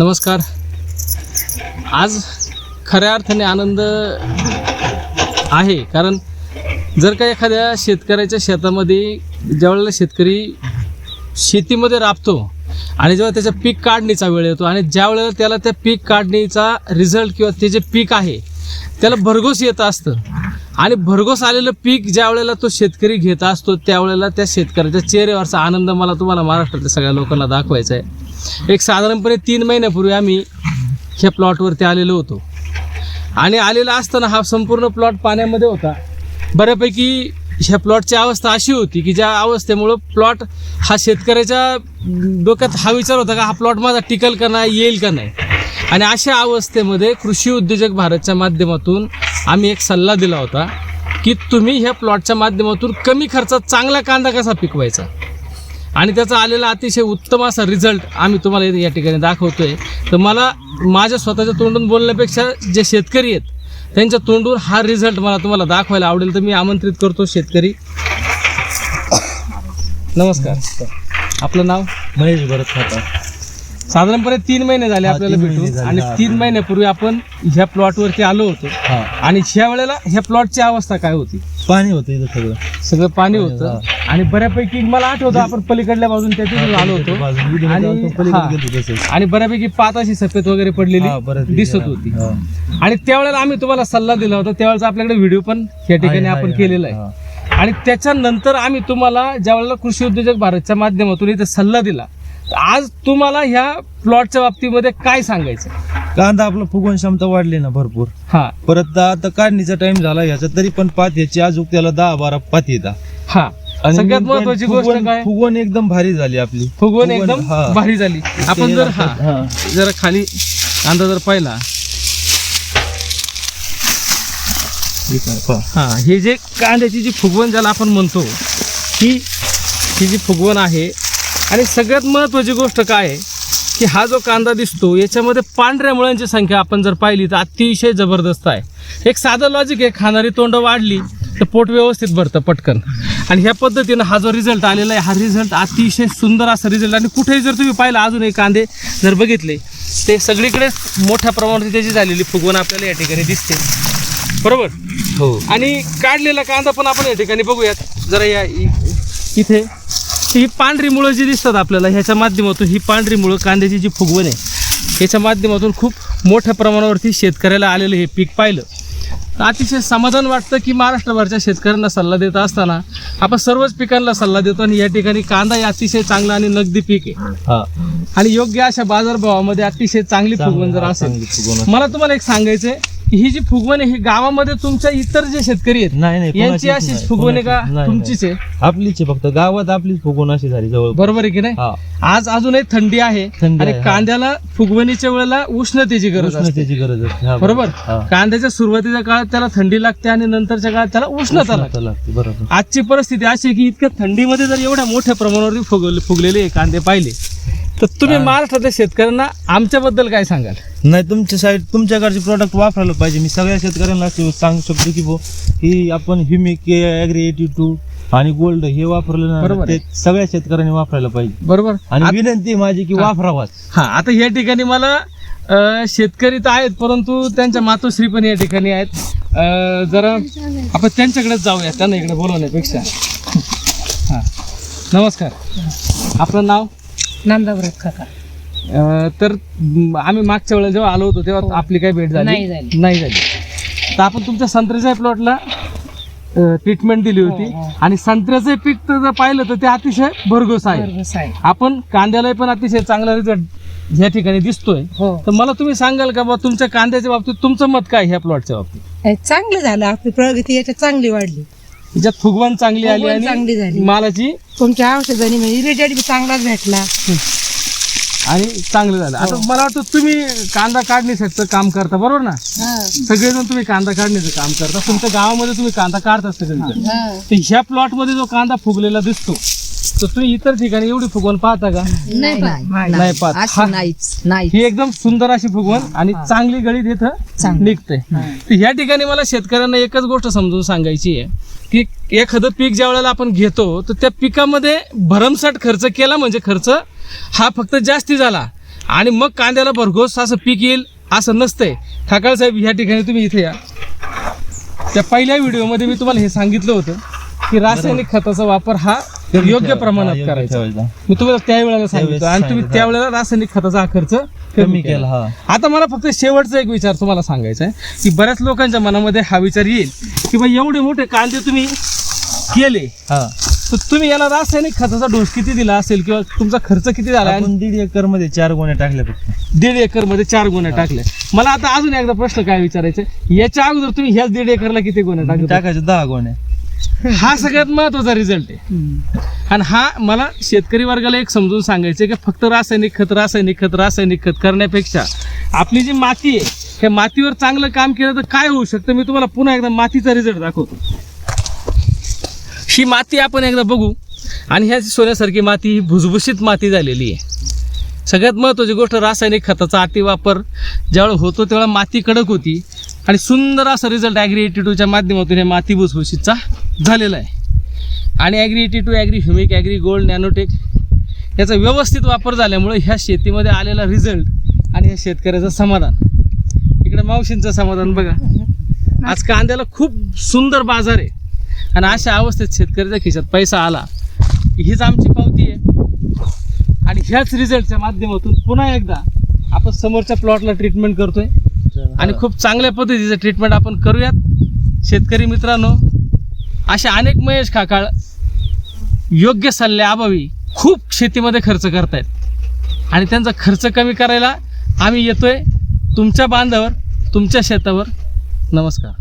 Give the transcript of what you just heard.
नमस्कार. आज खऱ्या अर्थाने आनंद आहे कारण जर का एखाद्या शेतकऱ्याच्या शेतामध्ये ज्यावेळेला शेतकरी शेतीमध्ये राबतो आणि जेव्हा त्याच्या पीक काढणीचा वेळ येतो आणि ज्या वेळेला त्याला त्या पीक काढणीचा रिझल्ट किंवा ते जे पीक आहे त्याला भरघोस येत असतं. आणि भरघोस आलेलं पीक ज्या वेळेला तो शेतकरी घेत असतो त्यावेळेला त्या शेतकऱ्याच्या चेहऱ्यावरचा आनंद मला तुम्हाला महाराष्ट्रातल्या सगळ्या लोकांना दाखवायचा आहे. एक साधारणपणे तीन महिन्यापूर्वी आम्ही ह्या प्लॉटवरती आलेलो होतो. आणि आलेला असताना हा संपूर्ण प्लॉट पाण्यामध्ये होता. बऱ्यापैकी ह्या प्लॉटची अवस्था अशी होती की ज्या अवस्थेमुळं प्लॉट हा शेतकऱ्याच्या डोक्यात हा विचार होता का हा प्लॉट माझा टिकल का नाही येईल का नाही? आणि अशा अवस्थेमध्ये कृषी उद्योजक भारतच्या माध्यमातून आम्ही एक सल्ला दिला होता की तुम्ही ह्या प्लॉटच्या माध्यमातून कमी खर्चात चांगला कांदा कसा पिकवायचा? आणि त्याचा आलेला अतिशय उत्तम असा रिझल्ट आम्ही तुम्हाला या ठिकाणी दाखवतोय. तर मला माझ्या स्वतःच्या तोंडून बोलण्यापेक्षा जे शेतकरी आहेत त्यांच्या तोंडून हा रिझल्ट मला तुम्हाला दाखवायला आवडेल. तर मी आमंत्रित करतो शेतकरी. नमस्कार. आपलं नाव? महेश भरत खाता साधारणपणे तीन महिने झाले आपल्याला तीन महिने भेटून झाले, आणि. तीन महिन्यापूर्वी आपण ह्या प्लॉटवरती आलो होतो. हा. आणि ह्या वेळेला ह्या प्लॉटची अवस्था काय होती? पाणी होतं इथं सगळं. सगळं पाणी, होतं. आणि बऱ्यापैकी मला आठवतं आपण पलीकडल्या बाजून त्या तिथून आलो होतो. आणि- बऱ्यापैकी पात अशी सफेद वगैरे पडलेली दिसत. होती. आणि त्यावेळेला आम्ही तुम्हाला सल्ला दिला होता त्यावेळेचा आपल्याकडे व्हिडिओ पण या ठिकाणी आपण केलेला आहे. आणि त्याच्यानंतर आम्ही तुम्हाला ज्या वेळेला कृषी उद्योजक भारतच्या माध्यमातून इथे सल्ला दिला आज तुम्हाला ह्या प्लॉटच्या बाबतीमध्ये काय सांगायचं? कांदा आपला फुगवण क्षमता वाढली ना भरपूर. हा. परत आता काढणीचा टाइम झाला ह्याचा तरी पण पात याची अजून त्याला दहा बारा पात येतात. हा. सगळ्यात महत्वाची गोष्ट काय? फुगवण एकदम भारी झाली आपली. फुगवण एकदम हा. भारी झाली. आपण जर हा. हा. जरा खाली कांदा जर पाहिला. ठीक आहे, पहा. हा हे जे कांद्याची जी फुगवण ज्याला आपण म्हणतो ही ही जी फुगवण आहे आणि सगळ्यात महत्त्वाची गोष्ट काय आहे की हा जो कांदा दिसतो याच्यामध्ये पांढऱ्या मुळांची संख्या आपण जर पाहिली तर अतिशय जबरदस्त आहे. एक साधं लॉजिक आहे खाणारी तोंड वाढली तर पोट व्यवस्थित भरतं पटकन. आणि ह्या पद्धतीनं हा जो रिझल्ट आलेला आहे हा रिझल्ट अतिशय सुंदर असा रिझल्ट आणि कुठेही जर तुम्ही पाहिलं अजूनही कांदे जर बघितले ते सगळीकडे मोठ्या प्रमाणात त्याची झालेली फुगवण आपल्याला या ठिकाणी दिसते. बरोबर? हो. आणि काढलेला कांदा पण आपण या ठिकाणी बघूयात. जरा या इथे. ही पांढरी मुळं जी दिसतात आपल्याला ह्याच्या माध्यमातून ही पांढरी मुळं कांद्याची जी फुगवण आहे याच्या माध्यमातून खूप मोठ्या प्रमाणावरती शेतकऱ्याला आलेलं हे पीक पाहिलं. अतिशय समाधान वाटतं की महाराष्ट्रभरच्या शेतकऱ्यांना सल्ला देत असताना आपण सर्वच पिकांना सल्ला देतो आणि या ठिकाणी कांदा हे अतिशय चांगला आणि नगदी पीक आहे. आणि योग्य अशा बाजारभावामध्ये अतिशय चांगली फुगवण जर असेल. मला तुम्हाला एक सांगायचंय. ही जी फुगवण आहे ही गावामध्ये तुमच्या इतर जे शेतकरी आहेत नाही नाही यांची कोणाचीच अशीच नाही, फुगवण आहे का? कोणाचीच नाही, तुमचीच आहे? नाही. आपलीच आहे फक्त गावात आपलीच फुगवण अशी झाली जवळ बरोबर आहे की नाही? हा. आज अजूनही थंडी आहे थंडी आणि आहे, हा. कांद्याला फुगवणीच्या वेळेला उष्णतेची गरज असते. उष्णतेची गरज असते हा, बरोबर? हा. कांद्याच्या सुरुवातीच्या काळात त्याला थंडी लागते आणि नंतरच्या काळात त्याला उष्णता लागते. उष्णता लागते बरोबर. आजची परिस्थिती अशी आहे की इतक्या थंडीमध्ये जर एवढ्या मोठ्या प्रमाणावर फुगवले फुगलेले कांदे पाहिले तर तुम्ही महाराष्ट्रातल्या शेतकऱ्यांना आमच्याबद्दल काय सांगाल? नाही तुमच्या साईड तुमच्याकडचे प्रोडक्ट वापरायला पाहिजे. मी सगळ्या शेतकऱ्यांना असे सांगू शकतो की बो की आपण ह्युमिक ॲग्री एटी टू आणि गोल्ड हे वापरलं बरोबर ना ते सगळ्या शेतकऱ्यांनी वापरायला पाहिजे. बरोबर. आणि विनंती आहे माझी की हा. वापरावाच. हा आता या ठिकाणी मला अ, शेतकरी तर आहेत परंतु त्यांच्या मातोश्री पण या ठिकाणी आहेत. अ, जरा आपण त्यांच्याकडेच जाऊया त्यांना इकडे बोलवण्यापेक्षा. हा. नमस्कार. आपलं नाव? नांदावरत काका अ, तर म, आम्ही मागच्या वेळेला जेव्हा आलो होतो तेव्हा आपली काही भेट झाली. नाही झाली. नाही झाली. तर आपण तुमच्या संत्र्याच्या प्लॉटला ट्रीटमेंट दिली होती. हो, हो. आणि संत्र्याचं पीक तर जर पाहिलं तर ते अतिशय भरघोस आहे. बरोबर आपण कांद्याला पण अतिशय चांगला रिझल्ट या ठिकाणी दिसतोय. हो. तर मला तुम्ही सांगाल का बा तुमच्या कांद्याच्या बाबतीत तुमचं मत काय ह्या प्लॉटच्या बाबतीत? हे चांगलं झालं. आपली प्रगती याच्यात चांगली वाढली. त्याच्यात फुगवण चांगली आली फुगवण चांगली आणि झाली. मालाची तुमच्या औषधाने म्हणजे रिजल्ट बी चांगलाच भेटला. आणि चांगलं झालं. आता हो. मला वाटतं तुम्ही कांदा काढण्याचं काम करता बरोबर ना? सगळेजण तुम्ही कांदा काढण्याचं काम करता. तुमच्या गावामध्ये तुम्ही कांदा काढता सगळीकडे तर ह्या प्लॉटमध्ये जो कांदा फुगलेला दिसतो तर तुम्ही इतर ठिकाणी एवढी फुगवण पाहता का? नाही नाही नाही. पाहत. असं हा- नाहीच नाही ही एकदम सुंदर अशी फुगवण आणि चांगली गळीत इथं चांगली. निघते तर ह्या ठिकाणी मला शेतकऱ्यांना एकच गोष्ट समजून सांगायची आहे. की एखादं पीक ज्या वेळेला आपण घेतो तर त्या पिकामध्ये भरमसाठ खर्च केला म्हणजे खर्च हा फक्त जास्ती झाला. आणि मग कांद्याला भरघोस असं पीक येईल असं नसतंय. ठाकाळ साहेब ह्या ठिकाणी तुम्ही इथे या. त्या पहिल्या व्हिडिओमध्ये मी तुम्हाला हे सांगितलं होतं. की रासायनिक खताचा वापर हा योग्य प्रमाणात करायचा. मी तुम्हाला त्यावेळेला सांगितलं. आणि तुम्ही. त्यावेळेला रासायनिक खताचा हा खर्च कमी केला. हा. आता मला फक्त शेवटचा एक विचार तुम्हाला सांगायचा आहे की बऱ्याच लोकांच्या मनामध्ये हा विचार येईल की बा एवढे मोठे कांदे तुम्ही केले तर तुम्ही याला रासायनिक खताचा डोस किती दिला असेल किंवा तुमचा खर्च किती झाला? दीड एकरमध्ये चार गोण्या टाकल्या फक्त. दीड एकरमध्ये चार गोण्या टाकल्या. मला आता अजून एकदा प्रश्न काय विचारायचा? याच्या अगोदर तुम्ही ह्याच दीड एकरला किती गोण्या टाकल्या टाकायच्या दहा गोण्या. हा सगळ्यात महत्त्वाचा रिझल्ट आहे. आणि हा मला शेतकरी वर्गाला एक समजून सांगायचं आहे की फक्त रासायनिक खत रासायनिक खत रासायनिक खत करण्यापेक्षा आपली जी माती आहे त्या मातीवर चांगलं काम केलं तर काय होऊ शकतं? मी तुम्हाला पुन्हा एकदा मातीचा रिझल्ट दाखवतो. ही माती आपण एकदा बघू. आणि ह्या सोन्यासारखी माती ही भुसभुशीत माती झालेली आहे. सगळ्यात महत्त्वाची गोष्ट रासायनिक खताचा अतिवापर. ज्यावेळेला होतो त्यावेळेला माती कडक होती. आणि सुंदर असा रिझल्ट ॲग्री एटी टूच्या माध्यमातून हे माती भुसभुशीतचा झालेला आहे. आणि agri eighty two agri humic agri gold nanotech याचा व्यवस्थित वापर झाल्यामुळे ह्या शेतीमध्ये आलेला रिझल्ट आणि ह्या शेतकऱ्याचं समाधान. इकडे मावशींचं समाधान बघा. आज कांद्याला खूप सुंदर बाजार आहे. आणि अशा अवस्थेत शेतकऱ्याच्या खिशात पैसा आला. हीच आमची पावती आहे. आणि ह्याच रिझल्टच्या माध्यमातून पुन्हा एकदा आपण समोरच्या प्लॉटला ट्रीटमेंट करतोय. आणि खूप चांगल्या पद्धतीचं ट्रीटमेंट आपण करूयात. शेतकरी मित्रांनो अशा अनेक महेश काकाळ योग्य सल्ल्याअभावी खूप शेतीमध्ये खर्च करतायत. आणि त्यांचा खर्च कमी करायला आम्ही येतोय. तुमच्या बांधावर तुमच्या शेतावर. नमस्कार.